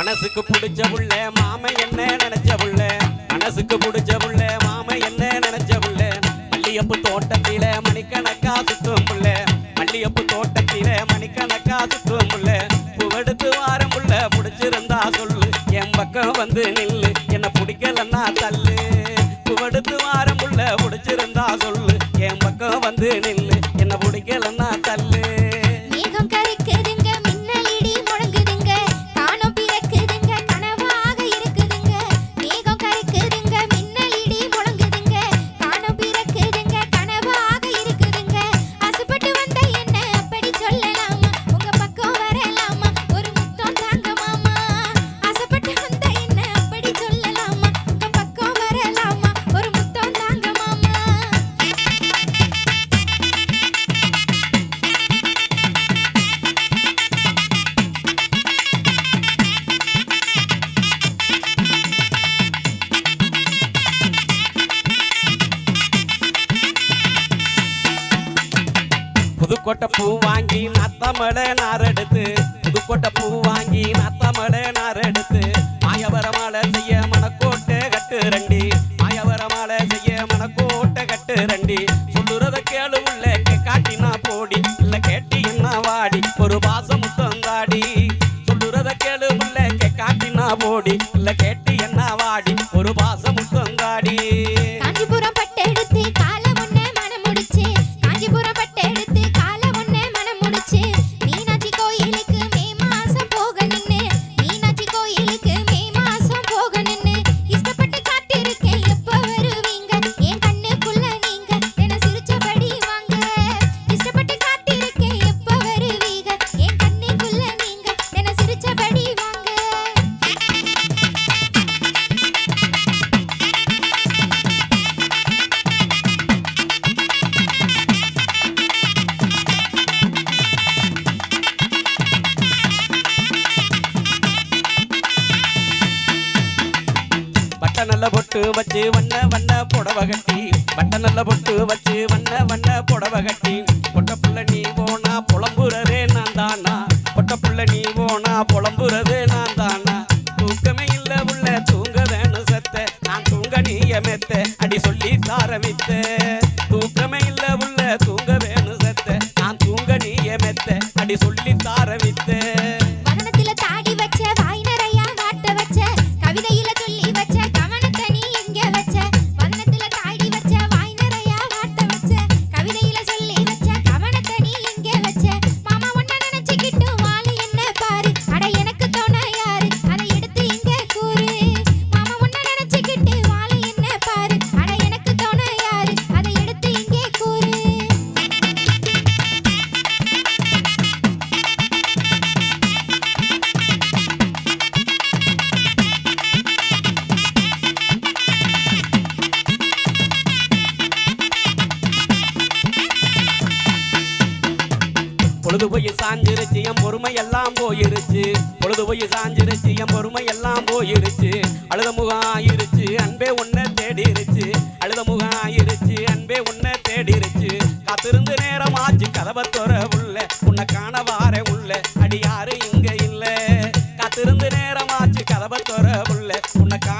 மனசுக்கு பிடிச்ச புள்ள மாம என்ன நினைச்ச புள்ள? மனசுக்கு பிடிச்ச புள்ள மாம என்ன நினைச்ச புள்ள? மல்லியப்பு தோட்டத்தில மணிக்கணக்கா சுத்தும் புள்ள. மல்லியப்பு தோட்டத்தில மணிக்கணக்கா சுத்தும் புள்ள. புவெடுத்து வாரம் புள்ள பிடிச்சிருந்தா சொல்லு. என் பக்கம் வந்து நில்லு என்ன பிடிக்கலன்னா தள்ளு. புவெடுத்து வாரம் புள்ள பிடிச்சிருந்தா சொல்லு. என் பக்கம் வந்து நில்லு. புதுக்கோட்டை பூ வாங்கி நத்தமலை நாரெடுத்து புதுக்கோட்டை பூ வாங்கி நத்தமலை நாரெடுத்து மாயவரமால செய்ய மணக்கோட்டை கட்டு ரண்டி. மாயவரமால செய்ய மணக்கோட்டை கட்டு ரெண்டி. சொல்லுறத கேளு உள்ள காட்டினா போடி. இல்ல கேட்டின்னா வாடி ஒரு பாசம் தந்தாடி சொல்லுறத கேளு உள்ள காட்டினா போடி. இல்ல கே பட்ட நல்ல பொட்டு வச்சு வண்ண வண்ண புடவை கட்டி. பட்ட நல்ல பொட்டு வச்சு வண்ண வண்ண புடவை கட்டி. பொட்ட புள்ள நீ போனா புலம்புறதே நான் தானா? பொட்ட புள்ள நீ போனா புலம்புறதே நான் தானா? தூக்கமே இல்ல உள்ள தூங்க வேணும் செத்த. நான் தூங்க நீ மெத்த. அடி சொல்லி தாரமித்த. தூக்கமே இல்ல உள்ள தூங்க வேணும் செத்த. நான் தூங்க நீ மெத்த. அடி சொல்லி பொழுது போய் சாஞ்சிருச்சு என் பொறுமை எல்லாம் போயிருச்சு. பொழுது போய் சாஞ்சிருச்சு என் பொறுமை எல்லாம் போயிருச்சு. அழுத முகம் ஆயிருச்சு அன்பே உன்னை தேடிருச்சு. அழுத முகம் ஆயிருச்சு அன்பே உன்னை தேடிருச்சு. காத்திருந்து நேரம் ஆச்சு கதவை தொற உள்ள உன்னை காண வார உள்ள. அடி யாரு இங்க இல்ல? காத்திருந்து நேரம் ஆச்சு கதவை தொற உள்ள உன்னை காண